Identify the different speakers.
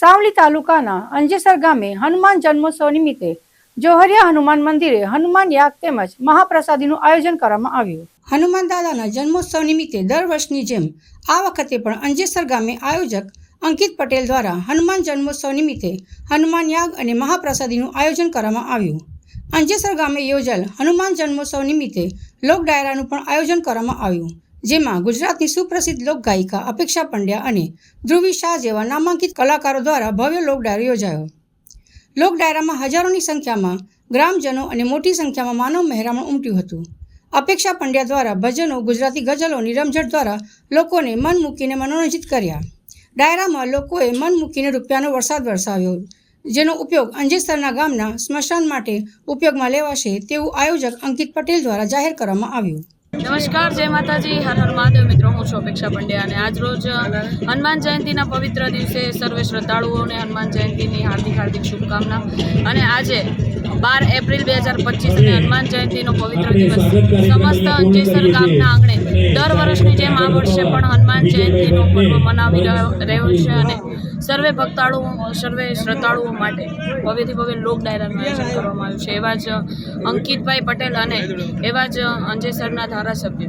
Speaker 1: સાવલી તાલુકાના અંજેસર ગામે હનુમાન જન્મોત્સવ નિમિત્તે જોહરિયા હનુમાન મંદિરે હનુમાન યાગ તેમજ મહાપ્રસાદીનું આયોજન કરવામાં આવ્યું. હનુમાન દાદાના જન્મોત્સવ નિમિત્તે દર વર્ષની જેમ આ વખતે પણ અંજેસર ગામે આયોજક અંકિત પટેલ દ્વારા હનુમાન જન્મોત્સવ નિમિત્તે હનુમાન યાગ અને મહાપ્રસાદીનું આયોજન કરવામાં આવ્યું. અંજેસર ગામે યોજાયેલ હનુમાન જન્મોત્સવ નિમિત્તે લોક ડાયરાનું પણ આયોજન કરવામાં આવ્યું. જેમાં ગુજરાતની સુપ્રસિદ્ધ લોકગાયિકા અપેક્ષા પંડ્યા અને ધ્રુવી શાહ જેવા નામાંકિત કલાકારો દ્વારા ભવ્ય લોકડાયરો યોજાયો. લોકડાયરામાં હજારોની સંખ્યામાં ગ્રામજનો અને મોટી સંખ્યામાં માનવ મહેરામણ ઉમટ્યું હતું. અપેક્ષા પંડ્યા દ્વારા ભજનો ગુજરાતી ગઝલોની રમઝટ દ્વારા લોકોને મન મૂકીને મનોરંજિત કર્યા. ડાયરામાં લોકોએ મન મૂકીને રૂપિયાનો વરસાદ વરસાવ્યો, જેનો ઉપયોગ અંજેસરના ગામના સ્મશાન માટે ઉપયોગમાં લેવાશે તેવું આયોજક અંકિત પટેલ દ્વારા જાહેર કરવામાં આવ્યું.
Speaker 2: નમસ્કાર, જય માતાજી, હર હર મહાદેવ મિત્રો, હું છું અપેક્ષા પંડ્યા અને આજ રોજ હનુમાન જયંતિના પવિત્ર દિવસે સર્વે શ્રદ્ધાળુઓને હનુમાન જયંતિની હાર્દિક હાર્દિક શુભકામના. અને આજે બાર એપ્રિલ બે હજાર પચીસની હનુમાન જયંતિનો પવિત્ર દિવસ. સમસ્ત અંજેસર ગામના આંગણે દર વર્ષની જેમ આ વર્ષે પણ હનુમાન જયંતિનો પર્વ મનાવી રહ્યો રહ્યો છે અને સર્વે ભક્તાળુઓ સર્વે શ્રદ્ધાળુઓ માટે ભવ્યથી ભવ્ય લોક ડાયરાનું આયોજન કરવામાં આવ્યું છે. એવા જ અંકિતભાઈ પટેલ અને એવા જ અંજેસરના ધારાસભ્ય.